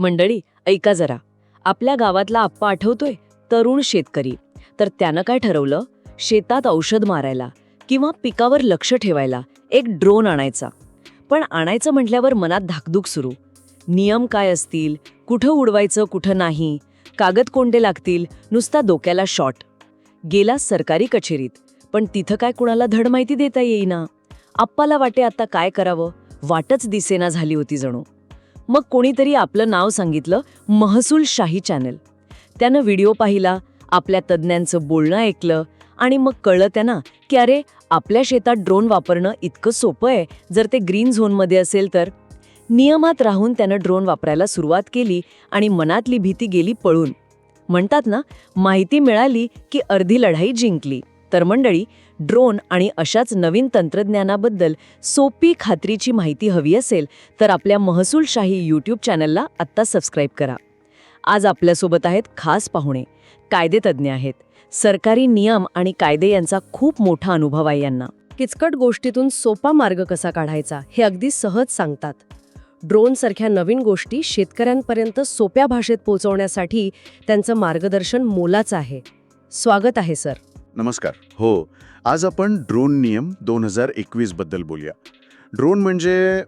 मंडळी ऐका जरा. आपल्या गावातला आप्पा आठवतोय? तरुण शेतकरी. तर त्यानं काय ठरवलं? शेतात औषध मारायला किंवा पिकावर लक्ष ठेवायला एक ड्रोन आणायचा. पण आणायचं म्हटल्यावर मनात धाकधूक सुरू. नियम काय असतील? कुठं उडवायचं कुठं नाही? कागद कोणते लागतील? नुसता डोक्याला शॉट. गेला सरकारी कचेरीत. पण तिथं काय कुणाला धड माहिती देता येईना? आप्पाला वाटे आता काय करावं? वाटच दिसेना झाली होती जणू. मग कोणीतरी आपलं नाव सांगितलं महसूल शाही चॅनल. त्यानं व्हिडिओ पाहिला आपल्या तज्ज्ञांचं बोलणं ऐकलं आणि मग कळलं त्यांना की अरे आपल्या शेतात ड्रोन वापरणं इतकं सोपं आहे जर ते ग्रीन झोनमध्ये असेल तर. नियमात राहून त्यानं ड्रोन वापरायला सुरुवात केली आणि मनातली भीती गेली पळून. म्हणतात ना माहिती मिळाली की अर्धी लढाई जिंकली. तर मंडळी ड्रोन आणि अशाच नवीन तंत्रज्ञानाबद्दल सोपी खात्रीची माहिती हवी असेल तर आपल्या महसूलशाही यूट्यूब चॅनलला आत्ता सबस्क्राईब करा. आज आपल्यासोबत आहेत खास पाहुणे कायदेतज्ञ आहेत. सरकारी नियम आणि कायदे यांचा खूप मोठा अनुभव आहे यांना. किचकट गोष्टीतून सोपा मार्ग कसा काढायचा हे अगदी सहज सांगतात. ड्रोन सारख्या नवीन गोष्टी शेतकऱ्यांपर्यंत सोप्या भाषेत पोहोचवण्यासाठी त्यांचं मार्गदर्शन मोलाचं आहे. स्वागत आहे सर. नमस्कार. हो आज आपण ड्रोन नियम दोन हजार एकवीसबद्दल बोलूया. ड्रोन म्हणजे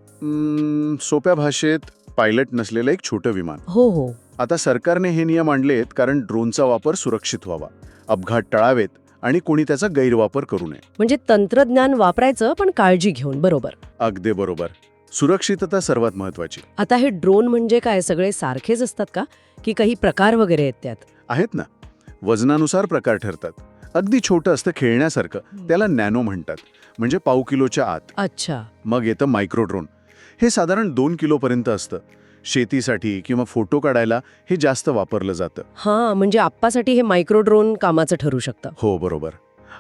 सोप्या भाषेत पायलट नसलेलं एक छोटं विमान. हो हो. आता सरकारने हे नियम आणलेत कारण ड्रोनचा वापर सुरक्षित व्हावा अपघात टळावेत आणि कोणी त्याचा गैरवापर करू नये. म्हणजे तंत्रज्ञान वापरायचं पण काळजी घेऊन बरोबर. अगदी बरोबर. सुरक्षितता सर्वात महत्वाची आता हे ड्रोन म्हणजे काय? सगळे सारखेच असतात का? की काही प्रकार वगैरे आहेत त्यात? आहेत ना. वजनानुसार प्रकार ठरतात. अगदी छोटं असतं खेळण्यासारखं. त्याला नॅनो म्हणतात. म्हणजे पाव किलोच्या आत. अच्छा. मग येतं मायक्रो ड्रोन हे साधारण दोन किलोपर्यंत असतं. शेतीसाठी किंवा फोटो काढायला हे जास्त वापरलं जातं. हां म्हणजे आप्पासाठी हे मायक्रो ड्रोन कामाचं ठरू शकतं. हो बरोबर.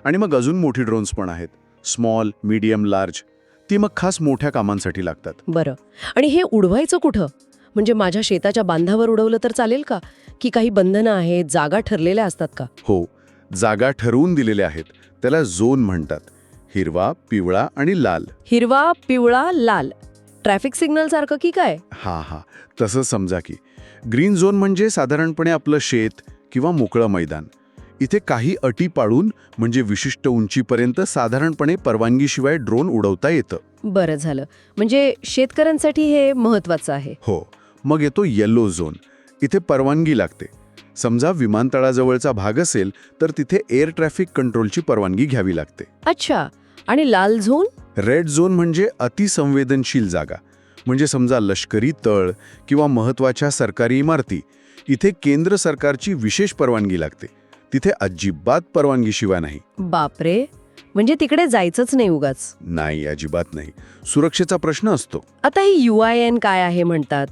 आणि मग अजून मोठी ड्रोन्स पण आहेत. Small medium large. ती मग खास मोठ्या कामांसाठी लागतात. बरं. आणि हे उडवायचं कुठं? म्हणजे माझ्या शेताच्या बांधावर उडवलं तर चालेल का? की काही बंधनं आहेत जागा ठरलेल्या असतात का? हो. जागा ठरवून दिलेल्या आहेत. त्याला झोन म्हणतात. हिरवा पिवळा आणि लाल. हिरवा पिवळा लाल. ट्रॅफिक सिग्नल सारखं की काय? हा हा. तसं समजा की. ग्रीन झोन म्हणजे साधारणपणे आपलं शेत किंवा मोकळं मैदान. इथे काही अटी पाळून म्हणजे विशिष्ट उंचीपर्यंत साधारणपणे परवानगीशिवाय ड्रोन उडवता येतं. बरं झालं. म्हणजे शेतकऱ्यांसाठी हे महत्वाचं आहे. हो. मग येतो येल्लो झोन इथे परवानगी लागते. समजा विमानतळाजवळचा भाग असेल तर तिथे एअर ट्रॅफिक कंट्रोलची परवानगी घ्यावी लागते. अच्छा. आणि लाल झोन? रेड झोन म्हणजे अतिसंवेदनशील जागा. म्हणजे समजा लष्करी तळ किंवा महत्त्वाच्या सरकारी इमारती. इथे केंद्र सरकारची विशेष परवानगी लागते. तिथे अजिबात परवानगीशिवाय नाही. बापरे. म्हणजे तिकडे जायचंच नाही उगाच. नाही अजिबात नाही. सुरक्षेचा प्रश्न असतो. आता ही यू आय एन काय आहे म्हणतात?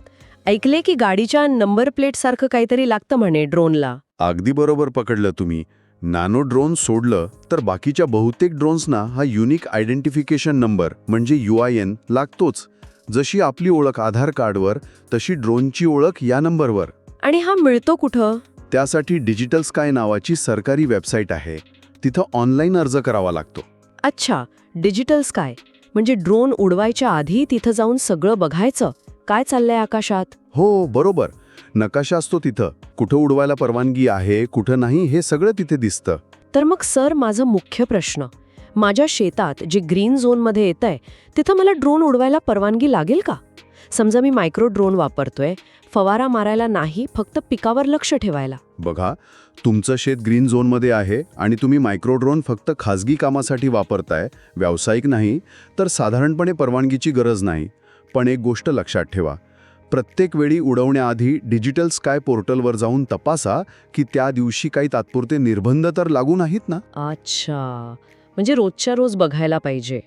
ऐकले की गाडीच्या नंबर प्लेट सारखं काहीतरी लागतं म्हणे ड्रोनला. अगदी बरोबर पकडलं तुम्ही. नॅनो ड्रोन सोडलं तर बाकीच्या बहुतेक ड्रोन्सना हा युनिक आयडेंटिफिकेशन नंबर म्हणजे यू आय एन लागतोच. जशी आपली ओळख आधार कार्डवर तशी ड्रोनची ओळख या नंबरवर. आणि हा मिळतो कुठं? त्यासाठी डिजिटल स्काय नावाची सरकारी वेबसाईट आहे. तिथं ऑनलाईन अर्ज करावा लागतो. अच्छा डिजिटल स्काय म्हणजे ड्रोन उडवायच्या आधी तिथं जाऊन सगळं बघायचं? काय चाललंय आकाशात? हो बरोबर. नकाशा असतो तिथं. कुठं उडवायला परवानगी आहे कुठं नाही हे सगळं तिथे दिसतं. तर मग सर माझा मुख्य प्रश्न. माझ्या शेतात जे ग्रीन झोनमध्ये येत आहे तिथं मला ड्रोन उडवायला परवानगी लागेल का? समजा मी मायक्रो ड्रोन वापरतोय फवारा मारायला नाही फक्त पिकावर लक्ष ठेवायला. बघा तुमचं शेत ग्रीन झोनमध्ये आहे आणि तुम्ही मायक्रो ड्रोन फक्त खाजगी कामासाठी वापरताय व्यावसायिक नाही तर साधारणपणे परवानगीची गरज नाही. पण एक गोष्ट लक्षात ठेवा. प्रत्येक वेळी उडवण्याआधी डिजिटल स्काय पोर्टलवर जाऊन तपासा की त्या दिवशी काही तात्पुरते निर्बंध तर लागू नाहीत ना? अच्छा. म्हणजे रोजच्या रोज बघायला पाहिजे.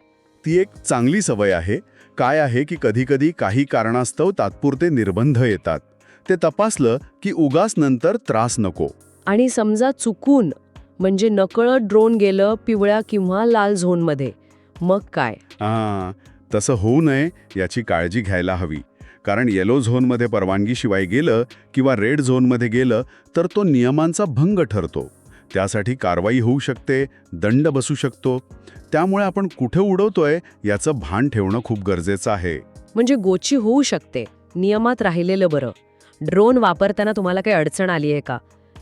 ती एक चांगली सवय आहे. काय आहे की कधीकधी काही कारणास्तव तात्पुरते निर्बंध येतात. ते तपासलं की उगाच नंतर त्रास नको. आणि समजा चुकून म्हणजे नकळत ड्रोन गेलं पिवळ्या किंवा लाल झोनमध्ये मग काय? हां. तसं होऊ नये याची काळजी घ्यायला हवी. कारण येलो झोनमध्ये परवानगीशिवाय गेलं किंवा रेड झोनमध्ये गेलं तर तो नियमांचा भंग ठरतो. त्यासाठी कारवाई होऊ शकते दंड बसू शकतो. त्यामुळे आपण कुठे उडवतोय याचं भान ठेवणं खूप गरजेचं आहे. म्हणजे गोची होऊ शकते नियमात राहिलेलं बरं. ड्रोन वापरताना तुम्हाला काही अडचण आली आहे का?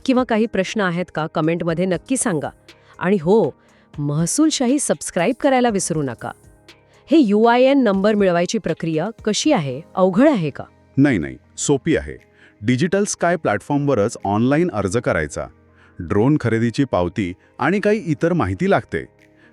किंवा काही प्रश्न आहेत का? कमेंटमध्ये नक्की सांगा. आणि हो महसूलशाही सबस्क्राईब करायला विसरू नका. हे यू आय एन नंबर मिळवायची प्रक्रिया कशी आहे? अवघड आहे का? नाही नाही. सोपी आहे. डिजिटल स्काय प्लॅटफॉर्मवरच ऑनलाईन अर्ज करायचा. ड्रोन खरेदीची पावती आणि काही इतर माहिती लागते.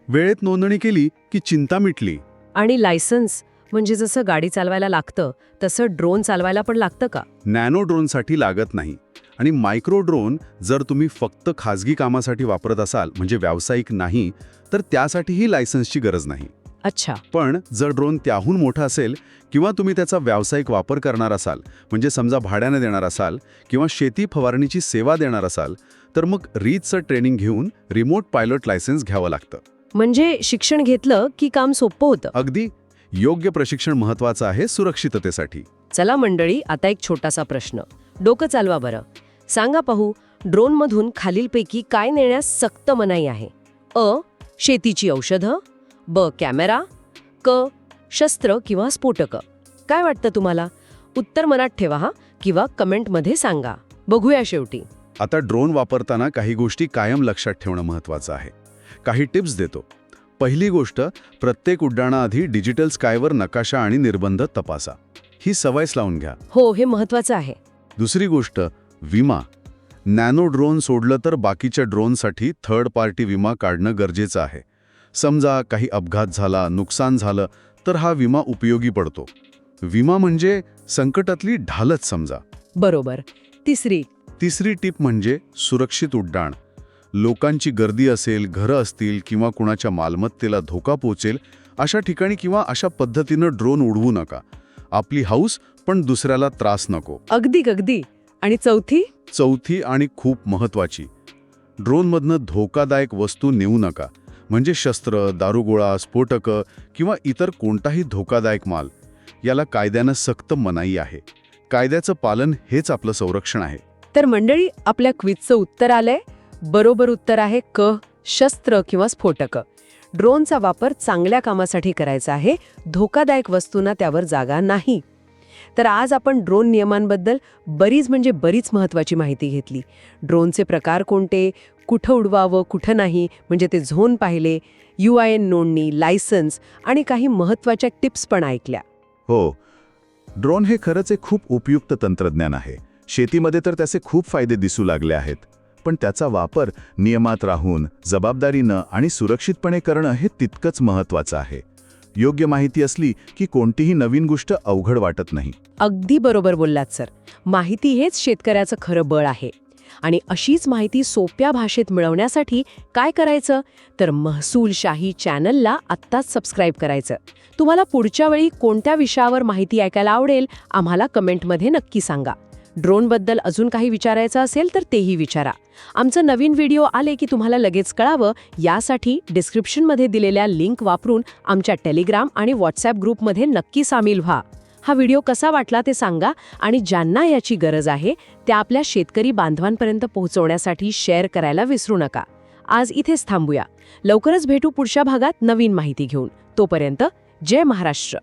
वेळेत नोंदणी केली की चिंता मिटली. आणि लायसन्स म्हणजे जसं गाडी चालवायला लागतं तसं ड्रोन चालवायला पण लागतं का? नॅनो ड्रोनसाठी लागत नाही. आणि मायक्रो ड्रोन जर तुम्ही फक्त खाजगी कामासाठी वापरत असाल म्हणजे व्यावसायिक नाही तर त्यासाठीही लायसन्सची गरज नाही. अच्छा. पण जर ड्रोन त्याहून मोठा असेल किंवा तुम्ही त्याचा व्यावसायिक वापर करणार असाल म्हणजे समजा भाड्याने देणार असाल किंवा शेती फवारणीची सेवा देणार असाल तर मग रीतचं ट्रेनिंग घेऊन रिमोट पायलट लायसन्स घ्यावं लागतं. म्हणजे शिक्षण घेतलं की काम सोपं होतं? अगदी. योग्य प्रशिक्षण महत्वाचं आहे सुरक्षिततेसाठी. चला मंडळी आता एक छोटासा प्रश्न. डोकं चालवा बरं. सांगा पाहू ड्रोनमधून खालीलपैकी काय नेण्यास सक्त मनाई आहे? अ. शेतीची औषधं. ब कॅमेरा क शस्त्र किंवा स्फोटकं. काय वाटतं तुम्हाला? उत्तर मनात ठेवा हा किंवा कमेंटमध्ये सांगा. बघूया शेवटी. आता ड्रोन वापरताना काही गोष्टी कायम लक्षात ठेवणं महत्वाचं आहे. काही टिप्स देतो. पहिली गोष्ट प्रत्येक उड्डाणाआधी डिजिटल स्कायवर नकाशा आणि निर्बंध तपासा. ही सवयच लावून घ्या. हो हे महत्वाचं आहे. दुसरी गोष्ट विमा. नॅनो ड्रोन सोडलं तर बाकीच्या ड्रोनसाठी थर्ड पार्टी विमा काढणं गरजेचं आहे. समजा काही अपघात झाला नुकसान झालं तर हा विमा उपयोगी पडतो. विमा म्हणजे संकटातली ढालच समजा. बरोबर. तिसरी. तिसरी टीप म्हणजे सुरक्षित उड्डाण. लोकांची गर्दी असेल घरं असतील किंवा कुणाच्या मालमत्तेला धोका पोचेल अशा ठिकाणी किंवा अशा पद्धतीनं ड्रोन उडवू नका. आपली हाऊस पण दुसऱ्याला त्रास नको. अगदी अगदी. आणि चौथी? चौथी आणि खूप महत्वाची ड्रोनमधनं धोकादायक वस्तू नेऊ नका. म्हणजे शस्त्र दारुगोळा स्फोटकं किंवा इतर कोणताही धोकादायक माल याला कायद्यानं सक्त मनाई आहे. कायद्याचं पालन हेच आपलं संरक्षण आहे. तर मंडळी आपल्या क्विजचं उत्तर आलंय. बरोबर उत्तर आहे क शस्त्र किंवा स्फोटकं. ड्रोनचा वापर चांगल्या कामासाठी करायचा आहे. धोकादायक वस्तूंना त्यावर जागा नाही. तर आज आपण ड्रोन नियमांबद्दल बरीच म्हणजे बरीच महत्त्वाची माहिती घेतली. ड्रोनचे प्रकार कोणते? कुठं उडवावं? कुठं नाही? म्हणजे ते झोन पाहिले यू आय एन नोंदणी लायसन्स आणि काही महत्त्वाच्या टिप्स पण ऐकल्या. हो. ड्रोन हे खरंच एक खूप उपयुक्त तंत्रज्ञान आहे. शेतीमध्ये तर त्याचे खूप फायदे दिसू लागले आहेत. पण त्याचा वापर नियमात राहून जबाबदारीनं आणि सुरक्षितपणे करणं हे तितकंच महत्त्वाचं आहे. योग्य माहिती असली की कोणतीही नवीन गोष्ट अवघड वाटत नाही. अगदी बरोबर बोललात सर. माहिती हेच शेतकऱ्याचं खरं बळ आहे. आणि अशीच माहिती सोप्या भाषेत मिळवण्यासाठी काय करायचं? तर महसूलशाही चॅनलला आत्ताच सबस्क्राईब करायचं. तुम्हाला पुढच्या वेळी कोणत्या विषयावर माहिती ऐकायला आवडेल आम्हाला कमेंटमध्ये नक्की सांगा. ड्रोनबद्दल अजून काही विचारायचं असेल तर तेही विचारा. आमचं नवीन व्हिडिओ आले की तुम्हाला लगेच कळावं. यासाठी डिस्क्रिप्शनमध्ये दिलेल्या लिंक वापरून आमच्या टेलिग्राम आणि व्हॉट्सॲप ग्रुपमध्ये नक्की सामील व्हा. हा व्हिडिओ कसा वाटला ते सांगा आणि ज्यांना याची गरज आहे त्या आपल्या शेतकरी बांधवांपर्यंत पोहोचवण्यासाठी शेअर करायला विसरू नका. आज इथेच थांबूया. लवकरच भेटू पुढच्या भागात नवीन माहिती घेऊन. तोपर्यंत जय महाराष्ट्र.